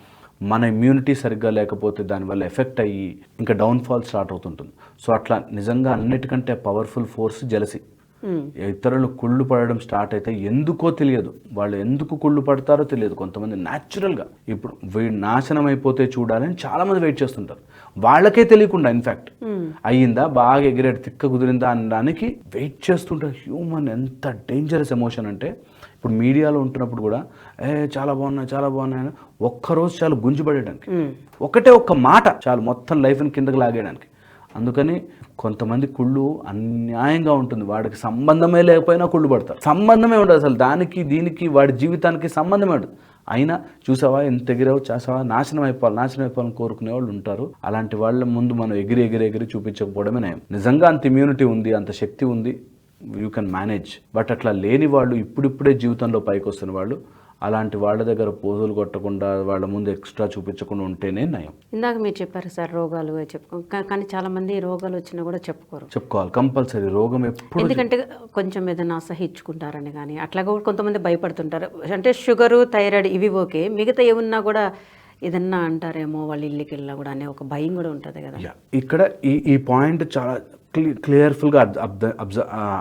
మన ఇమ్యూనిటీ సరిగ్గా లేకపోతే దానివల్ల ఎఫెక్ట్ అయ్యి ఇంకా డౌన్ఫాల్ స్టార్ట్ అవుతుంటుంది. సో అట్లా నిజంగా అన్నిటికంటే పవర్ఫుల్ ఫోర్స్ జలసి ఇతరులు కుళ్ళు పడడం స్టార్ట్ అయితే ఎందుకో తెలియదు. వాళ్ళు ఎందుకు కుళ్ళు పడతారో తెలియదు. కొంతమంది న్యాచురల్గా ఇప్పుడు వీడు నాశనం అయిపోతే చూడాలని చాలామంది వెయిట్ చేస్తుంటారు. వాళ్ళకే తెలియకుండా ఇన్ఫ్యాక్ట్ అయ్యిందా? బాగా ఎగిరేడు తిక్క కుదిరిందా అనడానికి వెయిట్ చేస్తుంటారు. హ్యూమన్ ఎంత డేంజరస్ ఎమోషన్ అంటే ఇప్పుడు మీడియాలో ఉంటున్నప్పుడు కూడా ఏ చాలా బాగున్నాయి చాలా బాగున్నాయి ఒక్కరోజు చాలు గుంజుపడేయడానికి ఒకటే ఒక్క మాట చాలు మొత్తం లైఫ్ని కిందకి లాగేయడానికి. అందుకని కొంతమంది కుళ్ళు అన్యాయంగా ఉంటుంది. వాడికి సంబంధమే లేకపోయినా కుళ్ళు పడతారు. సంబంధమే ఉండదు అసలు. దానికి దీనికి వాడి జీవితానికి సంబంధమే ఉండదు. అయినా చూసావా ఎంత ఎగిరావు చేసావా? నాశనం అయిపోవాలి నాశనం అయిపోవాలని కోరుకునే వాళ్ళు ఉంటారు. అలాంటి వాళ్ళ ముందు మనం ఎగిరి ఎగిరి ఎగిరి చూపించకపోవడమే నయం. నిజంగా అంత ఇమ్యూనిటీ ఉంది అంత శక్తి ఉంది యూ కెన్ మేనేజ్ బట్ అట్లా లేని వాళ్ళు ఇప్పుడిప్పుడే జీవితంలో పైకి వస్తున్న వాళ్ళు అలాంటి వాళ్ళ దగ్గర పోజులు కొట్టకుండా వాళ్ళ ముందు ఎక్స్ట్రా చూపించకుండా ఉంటేనే నయం. ఇందాక మీరు చెప్పారు సార్ రోగాలు చెప్పుకో కానీ చాలా మంది రోగాలు వచ్చినా కూడా చెప్పుకోరు. చెప్పుకోవాలి. కంపల్సరీ రోగం ఎప్పుడు ఎందుకంటే కొంచెం ఏదైనా అసహించుకుంటారని కానీ అట్లా కూడా కొంతమంది భయపడుతుంటారు. అంటే షుగరు థైరాయిడ్ ఇవి ఓకే మిగతా ఏమున్నా కూడా ఏదన్నా అంటారేమో వాళ్ళ ఇల్లుకి వెళ్ళినా కూడా అనే ఒక భయం కూడా ఉంటుంది కదా. ఇక్కడ ఈ ఈ పాయింట్ చాలా క్లి క్లియర్ఫుల్గా అర్థం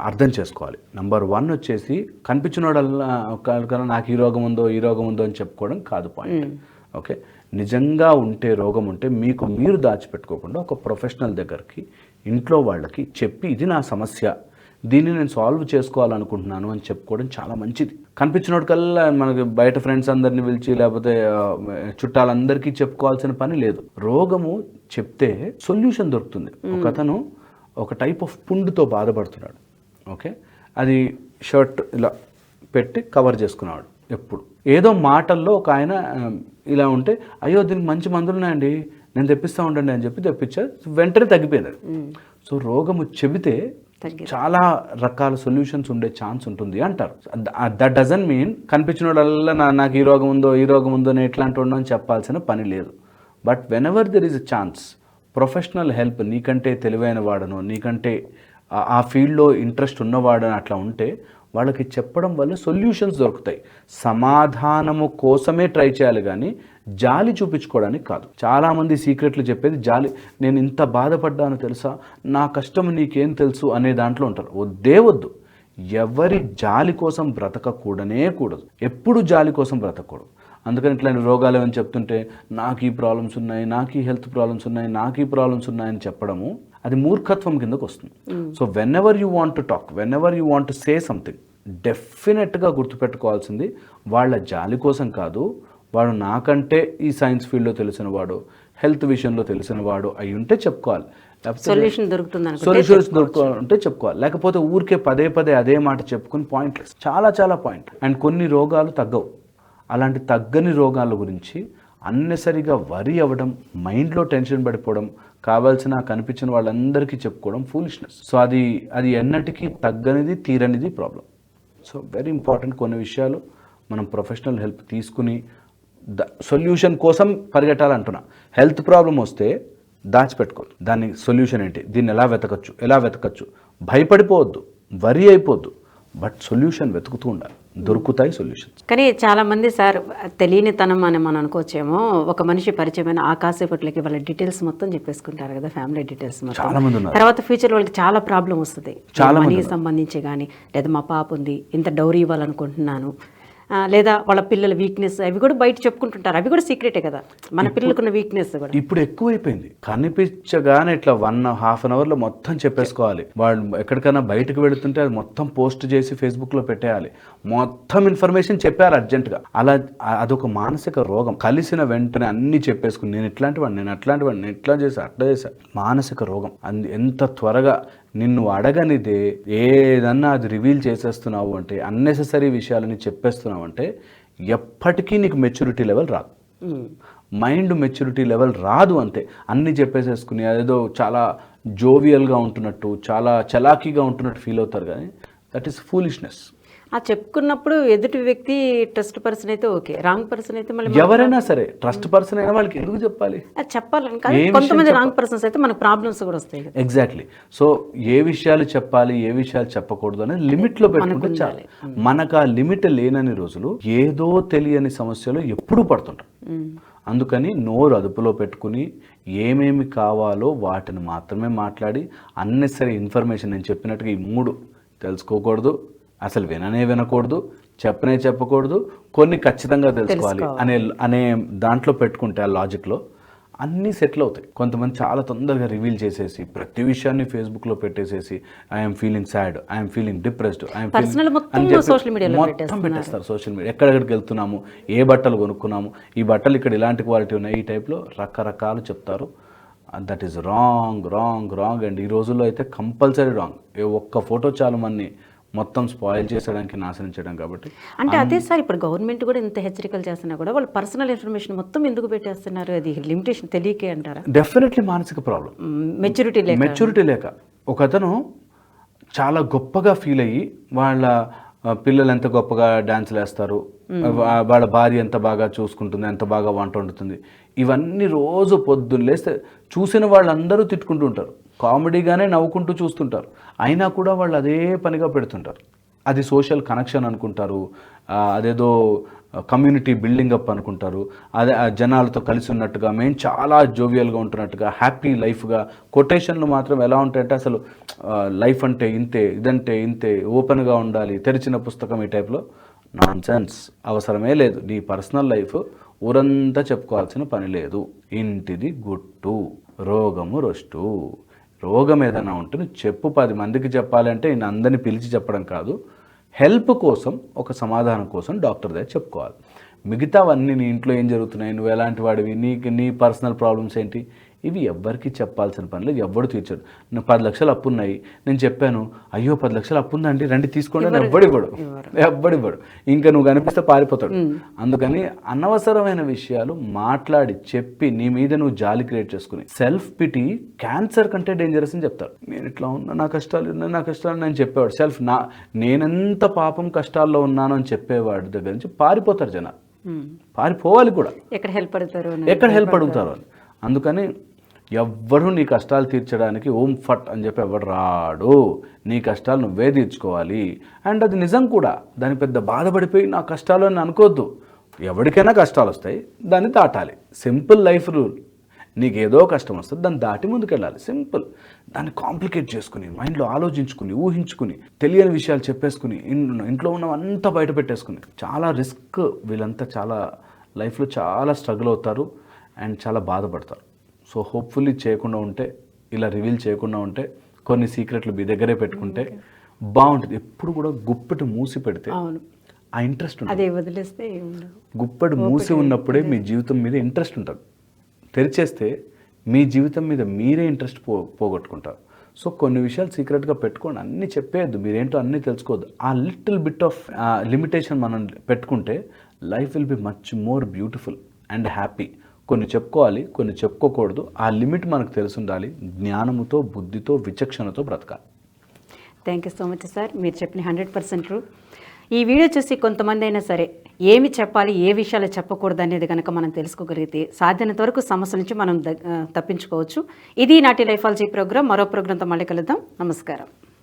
అర్థం చేసుకోవాలి. నంబర్ వన్ వచ్చేసి కనిపించినోడల్లా కనుక నాకు ఈ రోగం ఉందో ఈ రోగం ఉందో అని చెప్పుకోవడం కాదు పాయింట్. ఓకే? నిజంగా ఉంటే రోగం ఉంటే మీకు మీరు దాచిపెట్టుకోకుండా ఒక ప్రొఫెషనల్ దగ్గరికి ఇంట్లో వాళ్ళకి చెప్పి ఇది నా సమస్య. దీన్ని నేను సాల్వ్ చేసుకోవాలనుకుంటున్నాను అని చెప్పుకోవడం చాలా మంచిది. కనిపించినోడికల్లా మనకి బయట ఫ్రెండ్స్ అందరిని పిలిచి లేకపోతే చుట్టాలందరికీ చెప్పుకోవాల్సిన పని లేదు. రోగము చెప్తే సొల్యూషన్ దొరుకుతుంది. ఒక అతను ఒక టైప్ ఆఫ్ పుండుతో బాధపడుతున్నాడు. ఓకే అది షర్ట్ ఇలా పెట్టి కవర్ చేసుకున్నాడు ఎప్పుడు. ఏదో మాటల్లో ఒక ఆయన ఇలా ఉంటే అయ్యో దీనికి మంచి మందులు ఉన్నాయండి నేను తెప్పిస్తా ఉండండి అని చెప్పి తెప్పించారు. వెంటనే తగ్గిపోయింది. సో రోగము చెబితే చాలా రకాల సొల్యూషన్స్ ఉండే ఛాన్స్ ఉంటుంది అంటారు. దట్ డజన్ మీన్ కనిపించినోడల్లా నా నాకు ఈ రోగం ఉందో ఈ రోగం ఉందో నేను ఎట్లాంటి ఉండో అని చెప్పాల్సిన పని లేదు. But whenever there is a chance professional help నీకంటే తెలివైన వాడను నీకంటే ఆ- ఫీల్డ్లో ఇంట్రెస్ట్ ఉన్నవాడని అట్లా ఉంటే వాళ్ళకి చెప్పడం వల్ల సొల్యూషన్స్ దొరుకుతాయి. సమాధానము కోసమే ట్రై చేయాలి కానీ జాలి చూపించుకోవడానికి కాదు. చాలామంది సీక్రెట్లు చెప్పేది జాలి నేను ఇంత బాధపడ్డాను తెలుసా? నా కష్టం నీకేం తెలుసు? అనే దాంట్లో ఉంటారు. వద్దే వద్దు. ఎవరి జాలి కోసం బ్రతకకూడనే కూడదు. ఎప్పుడు జాలి కోసం బ్రతకూడదు. అందుకని ఇట్లాంటి రోగాలు ఏమని చెప్తుంటే నాకు ఈ ప్రాబ్లమ్స్ ఉన్నాయి నాకు ఈ హెల్త్ ప్రాబ్లమ్స్ ఉన్నాయి నాకు ఈ ప్రాబ్లమ్స్ ఉన్నాయని చెప్పడము అది మూర్ఖత్వం కిందకు వస్తుంది. So whenever you want to talk whenever you want to say something డెఫినెట్గా గుర్తుపెట్టుకోవాల్సింది వాళ్ళ జాలి కోసం కాదు వాడు నాకంటే ఈ సైన్స్ ఫీల్డ్లో తెలిసిన వాడు హెల్త్ విషయంలో తెలిసిన వాడు అయి ఉంటే చెప్పుకోవాలి సొల్యూషన్ దొరుకుతుంది సొల్యూషన్స్ దొరుకుతుంటే చెప్పుకోవాలి. లేకపోతే ఊరికే పదే పదే అదే మాట చెప్పుకుని పాయింట్లెస్ చాలా చాలా పాయింట్ అండ్ కొన్ని రోగాలు తగ్గవు. అలాంటి తగ్గని రోగాల గురించి అన్నెసరిగా వరి అవ్వడం మైండ్లో టెన్షన్ పడిపోవడం కావాల్సిన కనిపించిన వాళ్ళందరికీ చెప్పుకోవడం ఫూలిష్నెస్ సో అది అది ఎన్నటికీ తగ్గనిది తీరనిది ప్రాబ్లం సో వెరీ ఇంపార్టెంట్ కొన్ని విషయాలు మనం ప్రొఫెషనల్ హెల్ప్ తీసుకుని ద సొల్యూషన్ కోసం పరిగెట్టాలంటున్నా. హెల్త్ ప్రాబ్లం వస్తే దాచిపెట్టుకోవాలి. దాని సొల్యూషన్ ఏంటి? దీన్ని ఎలా వెతకచ్చు? ఎలా వెతకచ్చు? భయపడిపోవద్దు. వరి అయిపోవద్దు బట్ సొల్యూషన్ వెతుకుతూ ఉండాలి. దొరుకుతాయి సొల్యూషన్స్ కానీ చాలా మంది సార్ తెలియని తనం అని మనం అనుకోవచ్చేమో ఒక మనిషి పరిచయమైన ఆకాశపట్లకి వాళ్ళ డీటెయిల్స్ మొత్తం చెప్పేసుకుంటారు కదా ఫ్యామిలీ డీటెయిల్స్ మొత్తం. చాలా మంది ఉన్నారు. తర్వాత ఫ్యూచర్ వాళ్ళకి చాలా ప్రాబ్లం వస్తుంది. చాలా మంది మనీకి సంబంధించి కానీ లేదా మా పాప ఉంది ఇంత డౌరీ ఇవ్వాలనుకుంటున్నాను లేదా వాళ్ళ పిల్లల వీక్నెస్ అవి కూడా బయట చెప్పుకుంటుంటారు. అవి కూడా సీక్రెటే కదా. మన పిల్లలకున్న వీక్నెస్ కూడా. ఇప్పుడు ఎక్కువైపోయింది కనిపించగానే ఇట్లా వన్ హాఫ్ అన్ అవర్లో మొత్తం చెప్పేసుకోవాలి. వాళ్ళు ఎక్కడికైనా బయటకు వెళుతుంటే అది మొత్తం పోస్ట్ చేసి ఫేస్బుక్లో పెట్టేయాలి. మొత్తం ఇన్ఫర్మేషన్ చెప్పారు అర్జెంటుగా అలా అదొక మానసిక రోగం. కలిసిన వెంటనే అన్ని చెప్పేసుకుని నేను ఇట్లాంటి వాడిని నేను అట్లాంటి వాడిని నేను ఇట్లా చేశా అట్లా చేశా. మానసిక రోగం. అంది ఎంత త్వరగా నిన్ను అడగనిదే ఏదన్నా అది రివీల్ చేసేస్తున్నావు అంటే అన్నెసెసరీ విషయాలని చెప్పేస్తున్నావు అంటే ఎప్పటికీ నీకు మెచ్యూరిటీ లెవెల్ రాదు. మైండ్ మెచ్యూరిటీ లెవెల్ రాదు అంతే. అన్ని చెప్పేసేసుకుని అదేదో చాలా జోవియల్గా ఉంటున్నట్టు చాలా చలాకీగా ఉంటున్నట్టు ఫీల్ అవుతారు కానీ దట్ ఈస్ ఫూలిష్నెస్ ఆ చెప్పుకున్నప్పుడు ఎదుటి వ్యక్తి ట్రస్ట్ పర్సన్ అయితే ఓకే రాంగ్ పర్సన్ అయితే మళ్ళీ ఎవరైనా సరే ట్రస్ట్ పర్సన్ అయినా వాళ్ళకి ఎందుకు చెప్పాలి? అది చెప్పాలని కాదు. కొంతమంది రాంగ్ పర్సన్స్ అయితే మనకు ప్రాబ్లమ్స్ కూడా వస్తాయి ఎగ్జాక్ట్లీ సో ఏ విషయాలు చెప్పాలి ఏ విషయాలు చెప్పకూడదు అనేది లిమిట్లో పెట్టుకుంటే చాలు. మనకు ఆ లిమిట్ లేనని రోజులు ఏదో తెలియని సమస్యలు ఎప్పుడూ పడుతుంటాం. అందుకని నోరు అదుపులో పెట్టుకుని ఏమేమి కావాలో వాటిని మాత్రమే మాట్లాడి అన్నెసరీ ఇన్ఫర్మేషన్ నేను చెప్పినట్టుగా ఈ మూడు తెలుసుకోకూడదు. అసలు విననే వినకూడదు చెప్పనే చెప్పకూడదు కొన్ని ఖచ్చితంగా తెలుసుకోవాలి అనే అనే దాంట్లో పెట్టుకుంటే ఆ లాజిక్లో అన్నీ సెటిల్ అవుతాయి. కొంతమంది చాలా తొందరగా రివీల్ చేసేసి ప్రతి విషయాన్ని ఫేస్బుక్లో పెట్టేసేసి I'm feeling sad I'm feeling depressed I'm Personal మొత్తం పెట్టేస్తారు సోషల్ మీడియా ఎక్కడెక్కడికి వెళ్తున్నాము ఏ బట్టలు కొనుక్కున్నాము ఈ బట్టలు ఇక్కడ ఇలాంటి క్వాలిటీ ఉన్నాయి ఈ టైప్లో రకరకాలు చెప్తారు. That is wrong wrong wrong and ఈ రోజుల్లో అయితే కంపల్సరీ రాంగ్ ఏ ఒక్క ఫోటో చాలు మన్ని మొత్తం స్పాయిల్ చేసడానికి నాశనం చేయడం కాబట్టి అంటే అదే సార్ ఇప్పుడు గవర్నమెంట్ కూడా ఇంత హెచ్చరికలు చేస్తున్నా కూడా వాళ్ళు పర్సనల్ ఇన్ఫర్మేషన్ మొత్తం ఎందుకు పెట్టేస్తున్నారు? అది లిమిటేషన్ తెలియకే అంటారా? డెఫినెట్లీ మానసిక ప్రాబ్లం. మెచ్యూరిటీ లేక. మెచ్యూరిటీ లేక. ఒక అతను చాలా గొప్పగా ఫీల్ అయ్యి వాళ్ళ పిల్లలు ఎంత గొప్పగా డాన్సులు వేస్తారు వాళ్ళ భార్య ఎంత బాగా చూసుకుంటుంది ఎంత బాగా వంట వండుతుంది ఇవన్నీ రోజు పొద్దున్న లేస్తే చూసిన వాళ్ళందరూ తిట్టుకుంటూ ఉంటారు. కామెడీగానే నవ్వుకుంటూ చూస్తుంటారు. అయినా కూడా వాళ్ళు అదే పనిగా పెడుతుంటారు. అది సోషల్ కనెక్షన్ అనుకుంటారు. అదేదో కమ్యూనిటీ బిల్డింగ్ అప్ అనుకుంటారు. అదే జనాలతో కలిసి ఉన్నట్టుగా మేము చాలా జోవియల్గా ఉంటున్నట్టుగా హ్యాపీ లైఫ్గా కొటేషన్లు మాత్రం ఎలా ఉంటాయంటే అసలు లైఫ్ అంటే ఇంతే ఇదంటే ఇంతే ఓపెన్గా ఉండాలి తెరిచిన పుస్తకం ఈ టైప్లో నాన్ సెన్స్ అవసరమే లేదు. నీ పర్సనల్ లైఫ్ ఊరంతా చెప్పుకోవాల్సిన పని లేదు. ఇంటిది గుట్టు రోగము రొస్టు రోగం ఏదైనా ఉంటే చెప్పు పది మందికి చెప్పాలంటే నేను అందరిని పిలిచి చెప్పడం కాదు. హెల్ప్ కోసం ఒక సమాధానం కోసం డాక్టర్ దగ్గర చెప్పుకోవాలి. మిగతావన్నీ నీ ఇంట్లో ఏం జరుగుతున్నాయి? నువ్వు ఎలాంటి వాడివి? నీకు నీ పర్సనల్ ప్రాబ్లమ్స్ ఏంటి? ఇవి ఎవ్వరికి చెప్పాల్సిన పని లేదు ఎవ్వడు తీర్చడు. నువ్వు పది లక్షలు అప్పు ఉన్నాయి నేను చెప్పాను అయ్యో పది లక్షలు అప్పు ఉందండి రండి తీసుకోండి అని ఎవ్వడు ఇవ్వడు ఎవ్వడు ఇవ్వడు. ఇంకా నువ్వు కనిపిస్తే పారిపోతాడు. అందుకని అనవసరమైన విషయాలు మాట్లాడి చెప్పి నీ మీద నువ్వు జాలి క్రియేట్ చేసుకుని. సెల్ఫ్ పిటి క్యాన్సర్ కంటే డేంజరస్ అని చెప్తారు. నేను ఇట్లా ఉన్నా నా కష్టాలు ఉన్నాయి నా కష్టాలు నేను చెప్పేవాడు. సెల్ఫ్ నా నేనెంత పాపం కష్టాల్లో ఉన్నాను అని చెప్పేవాడి దగ్గర నుంచి పారిపోతారు జనాలు. పారిపోవాలి కూడా. ఎక్కడ హెల్ప్ అడుగుతారు. ఎక్కడ హెల్ప్ అడుగుతారు అని. అందుకని ఎవ్వరు నీ కష్టాలు తీర్చడానికి ఓం ఫట్ అని చెప్పి ఎవడు రాడు. నీ కష్టాలు నువ్వే తీర్చుకోవాలి. అండ్ అది నిజం కూడా. దాని పెద్ద బాధపడిపోయి నా కష్టాలు అని అనుకోవద్దు ఎవరికైనా కష్టాలు వస్తాయి దాన్ని దాటాలి. Simple life rule. నీకు ఏదో కష్టం వస్తుంది దాన్ని దాటి ముందుకెళ్ళాలి. సింపుల్. దాన్ని కాంప్లికేట్ చేసుకుని మైండ్లో ఆలోచించుకుని ఊహించుకుని తెలియని విషయాలు చెప్పేసుకుని ఇంట్లో ఉన్నవంతా బయట పెట్టేసుకుని. చాలా రిస్క్ వీళ్ళంతా చాలా లైఫ్లో చాలా స్ట్రగుల్ అవుతారు అండ్ చాలా బాధపడతారు. సో హోప్ఫుల్లీ చేయకుండా ఉంటే ఇలా రివీల్ చేయకుండా ఉంటే కొన్ని సీక్రెట్లు మీ దగ్గరే పెట్టుకుంటే బాగుంటుంది. ఎప్పుడు కూడా గుప్పెటి మూసి పెడితే ఆ ఇంట్రెస్ట్ ఉంటుంది. అదే వదిలేస్తే. గుప్పటి మూసి ఉన్నప్పుడే మీ జీవితం మీద ఇంట్రెస్ట్ ఉంటుంది. తెరిచేస్తే మీ జీవితం మీద మీరే ఇంట్రెస్ట్ పో పోగొట్టుకుంటారు. సో కొన్ని విషయాలు సీక్రెట్గా పెట్టుకోండి. అన్నీ చెప్పేయద్దు. మీరేంటో అన్నీ తెలుసుకోవద్దు. ఆ లిటిల్ బిట్ ఆఫ్ లిమిటేషన్ మనం పెట్టుకుంటే life will be much more beautiful and happy. కొన్ని చెప్పుకోవాలి కొన్ని చెప్పుకోకూడదు. ఆ లిమిట్ మనకు తెలిసి ఉండాలి. జ్ఞానముతో బుద్ధితో విచక్షణతో బ్రతకాలి. Thank you so much sir మీరు చెప్పిన హండ్రెడ్ పర్సెంట్ ట్రూ ఈ వీడియో చూసి కొంతమంది అయినా సరే ఏమి చెప్పాలి ఏ విషయాలు చెప్పకూడదు అనేది కనుక మనం తెలుసుకోగలిగితే సాధ్యమైనంత వరకు సమస్య నుంచి మనం తప్పించుకోవచ్చు. ఇది నాటి లైఫాలజీ ప్రోగ్రామ్ మరో ప్రోగ్రాంతో మళ్ళీ కలుద్దాం. నమస్కారం.